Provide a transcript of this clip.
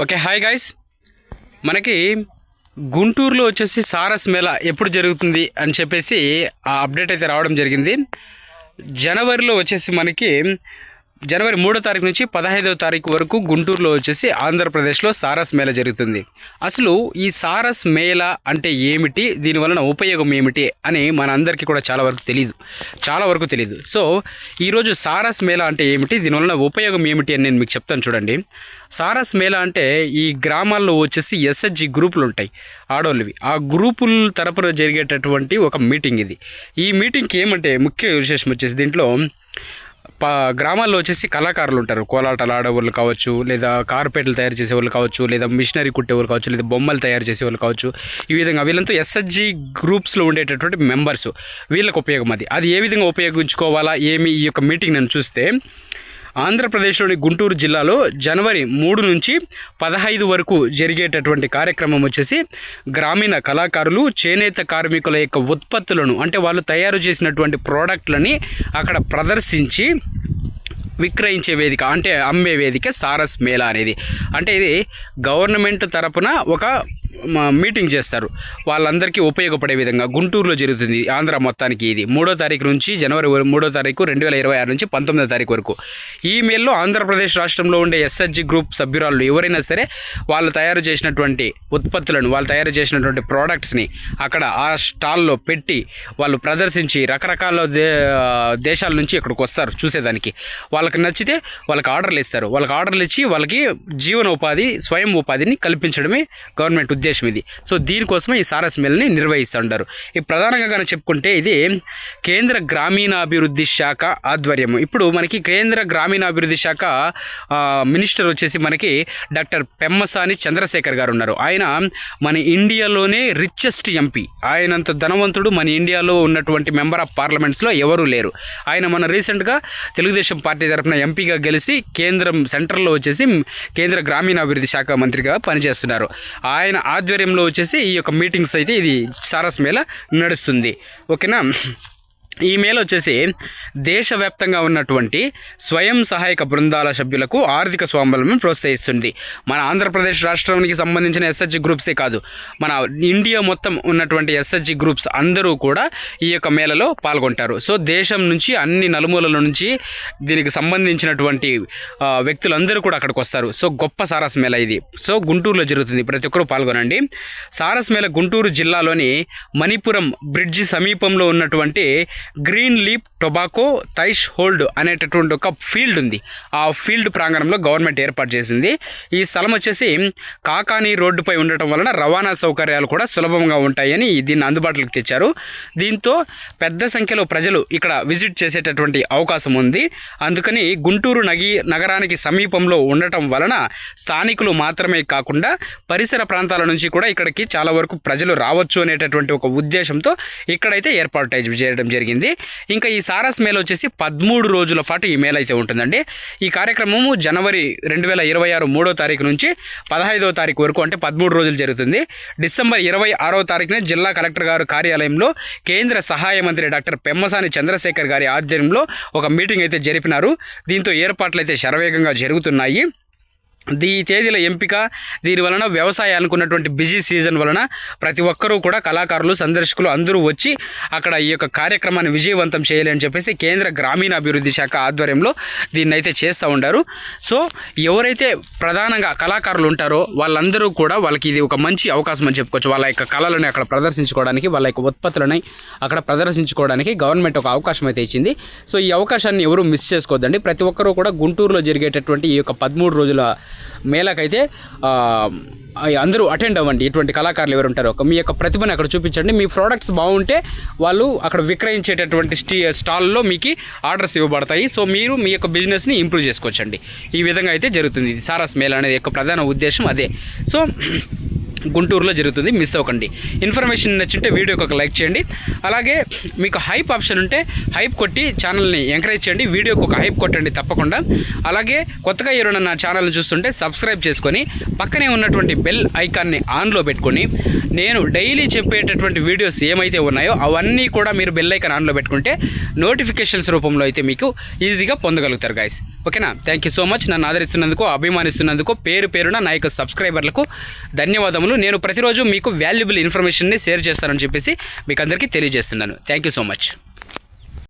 Okay hi guys మనకి గుంటూరులో వచ్చేసి సారస్ మేళా ఎప్పుడు జరుగుతుంది అని చెప్పేసి ఆ అప్డేట్ అయితే రావడం జరిగింది. జనవరిలో వచ్చేసి మనకి జనవరి మూడో తారీఖు నుంచి పదహైదవ తారీఖు వరకు గుంటూరులో వచ్చేసి ఆంధ్రప్రదేశ్లో సారస్ మేళ జరుగుతుంది. అసలు ఈ సారస్ మేళా అంటే ఏమిటి? దీని వలన ఉపయోగం ఏమిటి? అని మన అందరికీ కూడా చాలా వరకు తెలియదు చాలా వరకు తెలియదు సో ఈరోజు సారస్ మేళా అంటే ఏమిటి? దీని వలన ఉపయోగం ఏమిటి అని నేను మీకు చెప్తాను చూడండి. సారస్ మేళా అంటే ఈ గ్రామాల్లో వచ్చేసి ఎస్హెచ్జి గ్రూపులు ఉంటాయి ఆడోళ్ళవి. ఆ గ్రూపుల తరపున జరిగేటటువంటి ఒక మీటింగ్ ఇది. ఈ మీటింగ్కి ఏమంటే ముఖ్య విశేషం వచ్చేసి దీంట్లో గ్రామాల్లో వచ్చేసి కళాకారులు ఉంటారు. కోలాటాలు ఆడేవాళ్ళు కావచ్చు లేదా కార్పెట్లు తయారు చేసేవాళ్ళు కావచ్చు లేదా మిషనరీ కుట్టేవాళ్ళు కావచ్చు లేదా బొమ్మలు తయారు చేసేవాళ్ళు కావచ్చు. ఈ విధంగా వీళ్ళంతా ఎస్ఎస్జి గ్రూప్స్లో ఉండేటటువంటి మెంబర్స్. వీళ్ళకి ఉపయోగం అది. అది ఏ విధంగా ఉపయోగించుకోవాలా ఏమి ఈ యొక్క మీటింగ్ నేను చూస్తే ఆంధ్రప్రదేశ్లోని గుంటూరు జిల్లాలో జనవరి మూడు నుంచి పదహైదు వరకు జరిగేటటువంటి కార్యక్రమం వచ్చేసి గ్రామీణ కళాకారులు చేనేత కార్మికుల యొక్క ఉత్పత్తులను అంటే వాళ్ళు తయారు చేసినటువంటి ప్రోడక్ట్లని అక్కడ ప్రదర్శించి విక్రయించే వేదిక అంటే అమ్మే వేదిక సారస్ మేళా అనేది. అంటే ఇది గవర్నమెంట్ తరపున ఒక మీటింగ్ చేస్తారు. వాళ్ళందరికీ ఉపయోగపడే విధంగా గుంటూరులో జరుగుతుంది ఆంధ్ర మొత్తానికి ఇది. మూడో తారీఖు నుంచి జనవరి మూడో తారీఖు రెండు వేల ఇరవై ఆరు నుంచి పంతొమ్మిదో తారీఖు వరకు. ఈ మేల్లో ఆంధ్రప్రదేశ్ రాష్ట్రంలో ఉండే ఎస్ఎస్జి గ్రూప్ సభ్యురాలు ఎవరైనా సరే వాళ్ళు తయారు చేసినటువంటి ఉత్పత్తులను వాళ్ళు తయారు చేసినటువంటి ప్రోడక్ట్స్ని అక్కడ ఆ స్టాల్లో పెట్టి వాళ్ళు ప్రదర్శించి రకరకాల దే దేశాల నుంచి ఇక్కడికి వస్తారు చూసేదానికి. వాళ్ళకి నచ్చితే వాళ్ళకి ఆర్డర్లు ఇస్తారు. వాళ్ళకి ఆర్డర్లు ఇచ్చి వాళ్ళకి జీవనోపాధి స్వయం ఉపాధిని కల్పించడమే గవర్నమెంట్ ఉద్దేశం. ఇది. సో దీనికోసమే ఈ సారస్ మేళని నిర్వహిస్తుంటారు. ఈ ప్రధానంగా కనుక చెప్పుకుంటే ఇది కేంద్ర గ్రామీణాభివృద్ధి శాఖ ఆధ్వర్యము. ఇప్పుడు మనకి కేంద్ర గ్రామీణాభివృద్ధి శాఖ మినిస్టర్ వచ్చేసి మనకి డాక్టర్ పెమ్మసాని చంద్రశేఖర్ గారు ఉన్నారు. ఆయన మన ఇండియాలోనే రిచెస్ట్ ఎంపీ ఆయనంత ధనవంతుడు మన ఇండియాలో ఉన్నటువంటి మెంబర్ ఆఫ్ పార్లమెంట్స్లో ఎవరూ లేరు. ఆయన మన రీసెంట్గా తెలుగుదేశం పార్టీ తరఫున ఎంపీగా గెలిచి కేంద్రం సెంట్రల్లో వచ్చేసి కేంద్ర గ్రామీణాభివృద్ధి శాఖ మంత్రిగా పనిచేస్తున్నారు. ఆయన ఆధ్వర్యంలో వచ్చేసి ఈ యొక్క మీటింగ్స్ అయితే ఇది సారస్ మేళ నడుస్తుంది. ఓకేనా? ఈ మేళ వచ్చేసి దేశవ్యాప్తంగా ఉన్నటువంటి స్వయం సహాయక బృందాల సభ్యులకు ఆర్థిక స్వావలంబనం ప్రోత్సహిస్తుంది. మన ఆంధ్రప్రదేశ్ రాష్ట్రానికి సంబంధించిన ఎస్హెచ్జి గ్రూప్సే కాదు మన ఇండియా మొత్తం ఉన్నటువంటి ఎస్హెచ్జి గ్రూప్స్ అందరూ కూడా ఈ యొక్క మేళలో పాల్గొంటారు. సో దేశం నుంచి అన్ని నలుమూలల నుంచి దీనికి సంబంధించినటువంటి వ్యక్తులందరూ కూడా అక్కడికి వస్తారు. సో గొప్ప సారస్ మేళ ఇది. సో గుంటూరులో జరుగుతుంది. ప్రతి ఒక్కరూ పాల్గొనండి. సారస్ మేళ గుంటూరు జిల్లాలోని మణిపురం బ్రిడ్జి సమీపంలో ఉన్నటువంటి green leaf tobacco threshold అనేటటువంటి ఒక ఫీల్డ్ ఉంది. ఆ ఫీల్డ్ ప్రాంగణంలో గవర్నమెంట్ ఏర్పాటు చేసింది. ఈ స్థలం వచ్చేసి కాకాని రోడ్డుపై ఉండటం వలన రవాణా సౌకర్యాలు కూడా సులభంగా ఉంటాయని దీన్ని అందుబాటులోకి తెచ్చారు. దీంతో పెద్ద సంఖ్యలో ప్రజలు ఇక్కడ విజిట్ చేసేటటువంటి అవకాశం ఉంది. అందుకని గుంటూరు నగి నగరానికి సమీపంలో ఉండటం వలన స్థానికులు మాత్రమే కాకుండా పరిసర ప్రాంతాల నుంచి కూడా ఇక్కడికి చాలా వరకు ప్రజలు రావచ్చు అనేటటువంటి ఒక ఉద్దేశంతో ఇక్కడైతే ఏర్పాటు చేయడం జరిగింది. ఇంకా ఈ సారస్ మేళ వచ్చేసి పదమూడు రోజుల పాటు ఈ మేళ అయితే ఉంటుందండి. ఈ కార్యక్రమము జనవరి రెండు వేల ఇరవై ఆరు మూడో తారీఖు నుంచి పదహైదవ తారీఖు వరకు అంటే పదమూడు రోజులు జరుగుతుంది. డిసెంబర్ ఇరవై ఆరో తారీఖున జిల్లా కలెక్టర్ గారు కార్యాలయంలో కేంద్ర సహాయ మంత్రి డాక్టర్ పెమ్మసాని చంద్రశేఖర్ గారి ఆధ్వర్యంలో ఒక మీటింగ్ అయితే జరిపినారు. దీంతో ఏర్పాట్లు అయితే శరవేగంగా జరుగుతున్నాయి. ఈ తేదీల ఎంపిక దీని వలన వ్యవసాయానికి ఉన్నటువంటి బిజీ సీజన్ వలన ప్రతి ఒక్కరూ కూడా కళాకారులు సందర్శకులు అందరూ వచ్చి అక్కడ ఈ యొక్క కార్యక్రమాన్ని విజయవంతం చేయాలని చెప్పేసి కేంద్ర గ్రామీణాభివృద్ధి శాఖ ఆధ్వర్యంలో దీన్ని అయితే చేస్తూ ఉండారు. సో ఎవరైతే ప్రధానంగా కళాకారులు ఉంటారో వాళ్ళందరూ కూడా వాళ్ళకి ఇది ఒక మంచి అవకాశం అని చెప్పుకోవచ్చు. వాళ్ళ యొక్క కళలను అక్కడ ప్రదర్శించుకోవడానికి వాళ్ళ యొక్క ఉత్పత్తులని అక్కడ ప్రదర్శించుకోవడానికి గవర్నమెంట్ ఒక అవకాశం అయితే ఇచ్చింది. సో ఈ అవకాశాన్ని ఎవరూ మిస్ చేసుకోవద్దండి. ప్రతి ఒక్కరూ కూడా గుంటూరులో జరిగేటటువంటి ఈ యొక్క పదమూడు రోజుల మేళకైతే అందరూ అటెండ్ అవ్వండి. ఇటువంటి కళాకారులు ఎవరు ఉంటారో మీ యొక్క ప్రతిభను అక్కడ చూపించండి. మీ ప్రోడక్ట్స్ బాగుంటే వాళ్ళు అక్కడ విక్రయించేటటువంటి స్టీ స్టాల్లో మీకు ఆర్డర్స్ ఇవ్వబడతాయి. సో మీరు మీ యొక్క బిజినెస్ని ఇంప్రూవ్ చేసుకోవచ్చండి. ఈ విధంగా అయితే జరుగుతుంది. ఇది సారస్ మేళ అనేది యొక్క ప్రధాన ఉద్దేశం అదే. సో గుంటూరులో జరుగుతుంది. మిస్ అవ్వకండి. ఇన్ఫర్మేషన్ నచ్చింటే వీడియోకి ఒక లైక్ చేయండి. అలాగే మీకు హైప్ ఆప్షన్ ఉంటే హైప్ కొట్టి ఛానల్ని ఎంకరేజ్ చేయండి. వీడియోకి ఒక హైప్ కొట్టండి తప్పకుండా. అలాగే కొత్తగా ఎవరైనా నా ఛానల్ని చూస్తుంటే సబ్స్క్రైబ్ చేసుకొని పక్కనే ఉన్నటువంటి బెల్ ఐకాన్ని ఆన్లో పెట్టుకొని నేను డైలీ చెప్పేటటువంటి వీడియోస్ ఏమైతే ఉన్నాయో అవన్నీ కూడా మీరు బెల్ ఐకాన్ ఆన్లో పెట్టుకుంటే నోటిఫికేషన్స్ రూపంలో అయితే మీకు ఈజీగా పొందగలుగుతారు గాయస్ ఓకేనా? థ్యాంక్ యూ సో మచ్ నన్ను ఆదరిస్తున్నందుకు అభిమానిస్తున్నందుకు పేరు పేరున నా యొక్క సబ్స్క్రైబర్లకు ధన్యవాదములు. నేను ప్రతిరోజు మీకు వాల్యుబుల్ ఇన్ఫర్మేషన్ని షేర్ చేస్తానని చెప్పేసి మీకు అందరికీ తెలియజేస్తున్నాను. Thank you so much